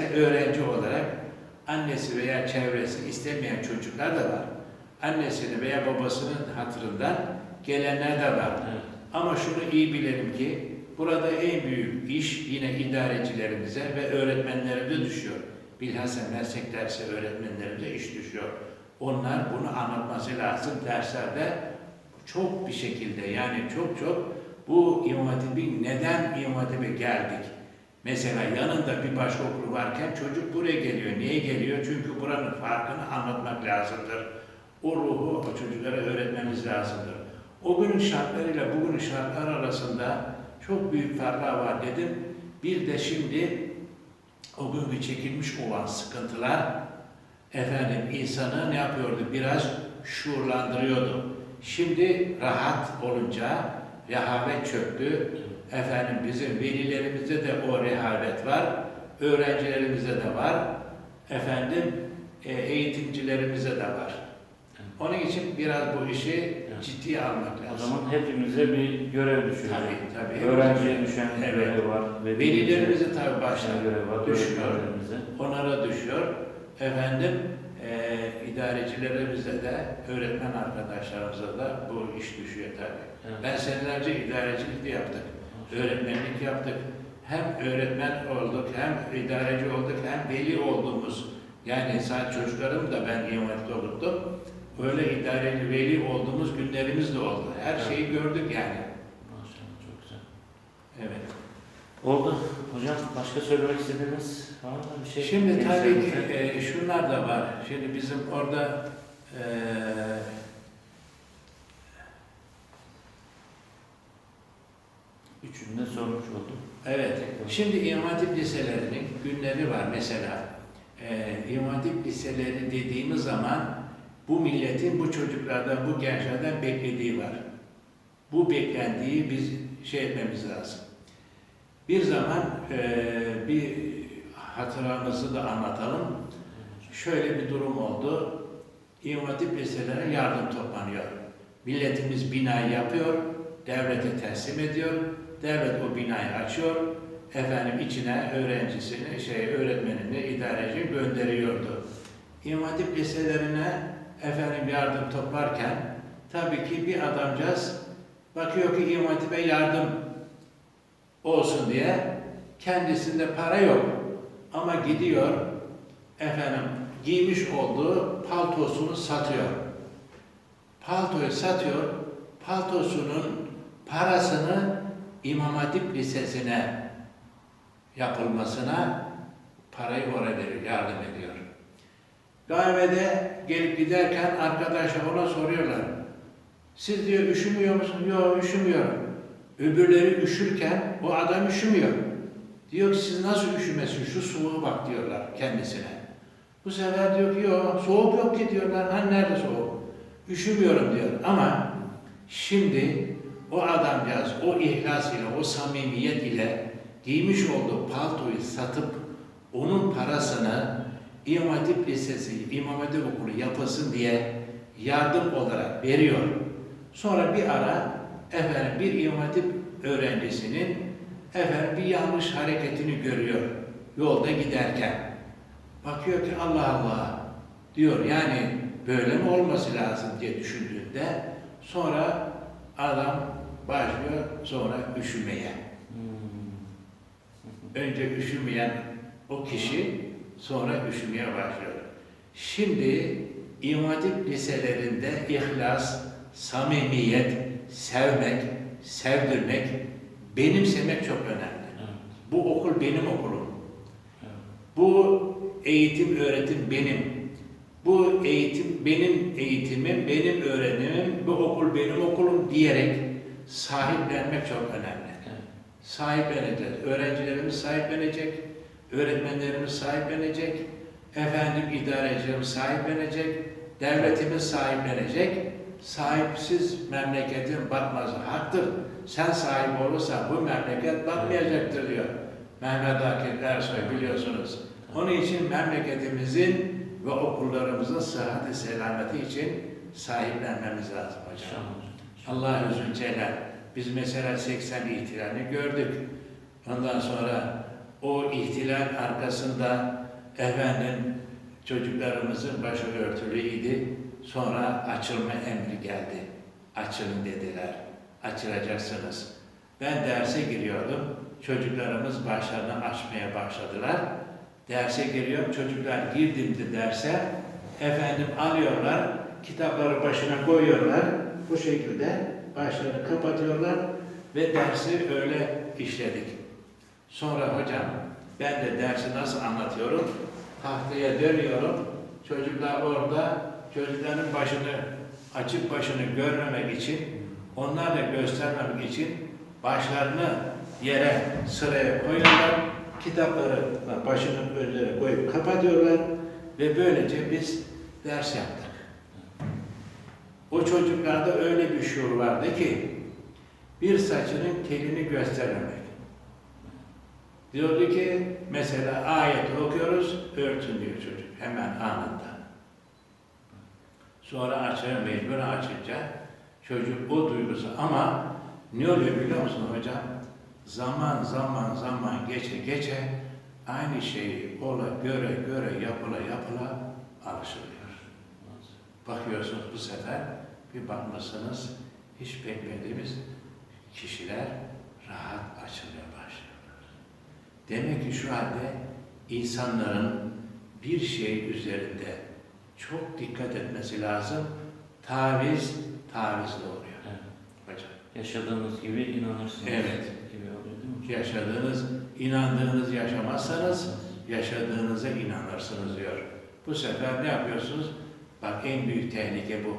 ise öğrenci olarak annesi veya çevresi istemeyen çocuklar da var. Annesini veya babasının hatırından gelenler de var. Evet. Ama şunu iyi bilelim ki burada en büyük iş yine idarecilerimize ve öğretmenlerimize düşüyor. Bilhassa meslek dersi öğretmenlerimize iş düşüyor. Onlar bunu anlatması lazım derslerde çok bir şekilde yani çok çok bu İmam Hatip'in neden İmam Hatip'e geldik? Mesela yanında bir başka okul varken çocuk buraya geliyor. Niye geliyor? Çünkü buranın farkını anlatmak lazımdır. O ruhu o çocuklara öğretmemiz lazımdır. O günün şartlarıyla bugünün şartlar arasında çok büyük farklar var dedim. Bir de şimdi o günkü çekilmiş olan sıkıntılar efendim insanı ne yapıyordu? Biraz şuurlandırıyordu. Şimdi rahat olunca rehavet çöktü. Efendim bizim velilerimizde de o rehavet var. Öğrencilerimizde de var. Efendim e, eğitimcilerimize de var. Onun için biraz bu işi ciddiye almak O lazım. zaman hepimize bir görev düşüyor. Tabii tabii. Öğrenciye düşen Evet. görev var. Velilerimize tabii başta görev var. düşüyor. onlara düşüyor. Efendim e, idarecilerimize de, öğretmen arkadaşlarımıza da bu iş düşüyor tabii. Evet. Ben senelerce idarecilik de yaptık. Öğretmenlik yaptık. Hem öğretmen olduk, hem idareci olduk, hem veli olduğumuz. Yani sadece çocuklarım da ben İmam okuttum. Öyle idareli veli olduğumuz günlerimiz de oldu. Her Evet. şeyi gördük yani. Maşallah çok güzel. Evet. Oldu. Hocam başka söylemek istediğiniz var mı bir şey? Şimdi tabii ki e, şunlar da var. Şimdi bizim orada e, Üçünü de sormuş oldum. evet. Şimdi İmam Hatip liselerinin günleri var mesela. E, İmam Hatip liseleri dediğimiz zaman bu milletin bu çocuklardan, bu gençlerden beklediği var. Bu beklendiği biz şey etmemiz lazım. Bir zaman e, bir hatıramızı da anlatalım. Şöyle bir durum oldu. İmam Hatip yardım toplanıyor. Milletimiz binayı yapıyor, devlete teslim ediyor. Devlet o binayı açıyor. Efendim içine öğrencisini, şey öğretmenini, idarecini gönderiyordu. İmam Hatip liselerine efendim yardım toplarken tabii ki bir adamcağız bakıyor ki İmam yardım olsun diye kendisinde para yok. Ama gidiyor efendim giymiş olduğu paltosunu satıyor. Paltoyu satıyor, paltosunun parasını İmam Hatip Lisesi'ne yapılmasına parayı oraya veriyor, yardım ediyor. Kahvede gelip giderken arkadaşlar ona soruyorlar. Siz diyor üşümüyor musun? Yok üşümüyorum. Öbürleri üşürken o adam üşümüyor. Diyor ki siz nasıl üşümesin şu soğuğa bak diyorlar kendisine. Bu sefer diyor ki yok soğuk yok ki diyorlar. Hani nerede soğuk? Üşümüyorum diyor ama şimdi o adamcağız o ihlas ile o samimiyet ile giymiş olduğu paltoyu satıp onun parasını İmam Hatip Lisesi, İmam Hatip Okulu yapasın diye yardım olarak veriyor. Sonra bir ara efendim bir İmam Hatip öğrencisinin efendim bir yanlış hareketini görüyor yolda giderken. Bakıyor ki Allah Allah diyor yani böyle mi olması lazım diye düşündüğünde sonra adam başlıyor sonra üşümeye. Hmm. Önce üşümeyen o kişi sonra üşümeye başlıyor. Şimdi İmam Hatip liselerinde ihlas, samimiyet, sevmek, sevdirmek, benimsemek çok önemli. Evet. Bu okul benim okulum. Evet. Bu eğitim, öğretim benim. Bu eğitim benim eğitimim, benim öğrenimim, bu okul benim okulum diyerek sahiplenmek çok önemli. Evet. Sahipleneceğiz. Öğrencilerimiz sahiplenecek, öğretmenlerimiz sahiplenecek, efendim idarecilerimiz sahiplenecek, devletimiz sahiplenecek. Sahipsiz memleketin batması haktır. Sen sahip olursan bu memleket batmayacaktır diyor. Mehmet Akif Ersoy biliyorsunuz. Onun için memleketimizin ve okullarımızın sıhhati selameti için sahiplenmemiz lazım hocam. Allah Özü Celal. Biz mesela 80 ihtilalini gördük. Ondan sonra o ihtilal arkasında efendim çocuklarımızın başı örtülüydü. Sonra açılma emri geldi. Açılın dediler. Açılacaksınız. Ben derse giriyordum. Çocuklarımız başlarını açmaya başladılar. Derse giriyorum. Çocuklar girdiğimde derse efendim alıyorlar. Kitapları başına koyuyorlar. Bu şekilde başlarını kapatıyorlar ve dersi öyle işledik. Sonra hocam ben de dersi nasıl anlatıyorum? Tahtaya dönüyorum. Çocuklar orada çocukların başını açık başını görmemek için onlarla göstermemek için başlarını yere sıraya koyuyorlar. Kitapları başının önüne koyup kapatıyorlar ve böylece biz ders yaptık. O çocuklarda öyle bir şuur vardı ki bir saçının telini göstermemek. Diyordu ki mesela ayet okuyoruz, örtün diyor çocuk hemen anında. Sonra açıyor mecbur açınca çocuk o duygusu ama ne oluyor biliyor musun hocam? Zaman zaman zaman geçe geçe aynı şeyi ola göre göre yapıla yapıla alışılıyor. Bakıyorsunuz bu sefer bir bakmışsınız hiç beklediğimiz kişiler rahat açılmaya başlıyorlar. Demek ki şu halde insanların bir şey üzerinde çok dikkat etmesi lazım. Taviz, tavizle oluyor. Evet. Hocam. Yaşadığınız gibi inanırsınız. Evet. Gibi oluyor değil mi? Yaşadığınız, inandığınız yaşamazsanız yaşadığınıza inanırsınız diyor. Bu sefer ne yapıyorsunuz? Bak en büyük tehlike bu.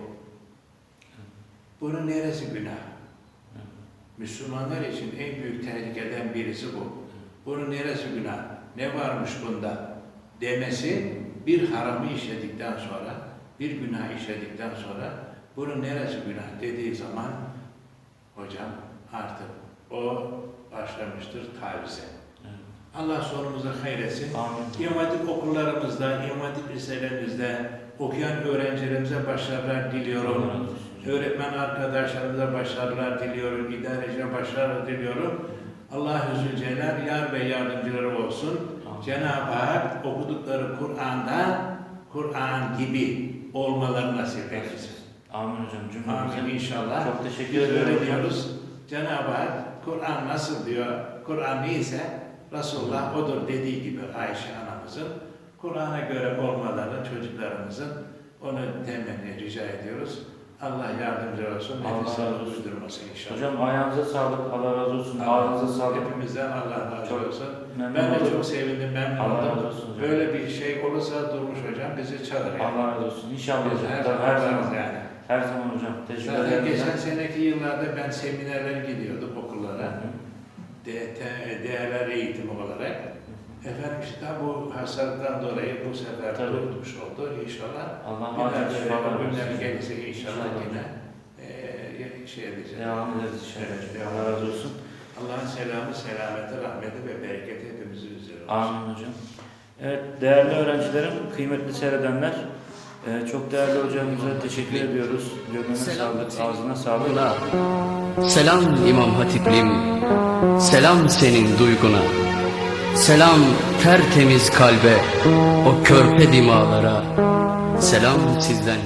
Bunun neresi günah? Müslümanlar için en büyük tehlikeden birisi bu. Bunun neresi günah? Ne varmış bunda? Demesi bir haramı işledikten sonra, bir günah işledikten sonra bunun neresi günah dediği zaman hocam artık o başlamıştır tavize. Evet. Allah sonumuzu hayretsin. Amin. Hatip okullarımızda, Hatip liselerimizde okuyan öğrencilerimize başarılar diliyorum. Olsun. Öğretmen arkadaşlarımıza başarılar diliyorum, idareciye başarılar diliyorum. Allah Zülcelal yar ve yardımcıları olsun. Amin. Cenab-ı Hak okudukları Kur'an'da Kur'an gibi olmalarını nasip eylesin. Amin hocam Amin cümlemize. inşallah. Çok teşekkür hocam. diyoruz. Cenab-ı Hak Kur'an nasıl diyor, Kur'an neyse Resulullah odur dediği gibi Ayşe anamızın Kur'an'a göre olmalarını çocuklarımızın onu temenni rica ediyoruz. Allah yardımcı olsun, Allah nefisini razı olsun. inşallah. Hocam ayağınıza sağlık. Allah razı olsun. Ağzınıza sağlık. Hepimizden Allah razı olsun. Memnun Ben de çok sevindim, memnun Allah razı olsun hocam. Böyle bir şey olursa Durmuş Hocam bizi çağırır. yani. Allah razı olsun. İnşallah Biz hocam. her Tabii, Her zaman. yani. Her zaman hocam. Zaten Tecrübelerimizden. geçen seneki yıllarda ben seminerlere gidiyordum okullara. Te- değerler eğitimi olarak. Efendim işte bu hastalıktan dolayı bu sefer Tabii. tutmuş oldu inşallah. Allah Bir daha acil böyle şifalar günler versin. gelirse inşallah İnşallah. yine eee şey edeceğiz. Devam ederiz inşallah. Evet, devam Allah razı olsun. Allah'ın selamı, selameti, rahmeti ve bereketi hepimizin üzerine olsun. Amin hocam. Evet değerli öğrencilerim, kıymetli seyredenler, e, çok değerli hocamıza teşekkür ediyoruz. Gönlüne sağlık, ağzına sağlık. Selam İmam Hatiplim Selam senin duyguna Selam tertemiz kalbe O körpe dimalara Selam sizden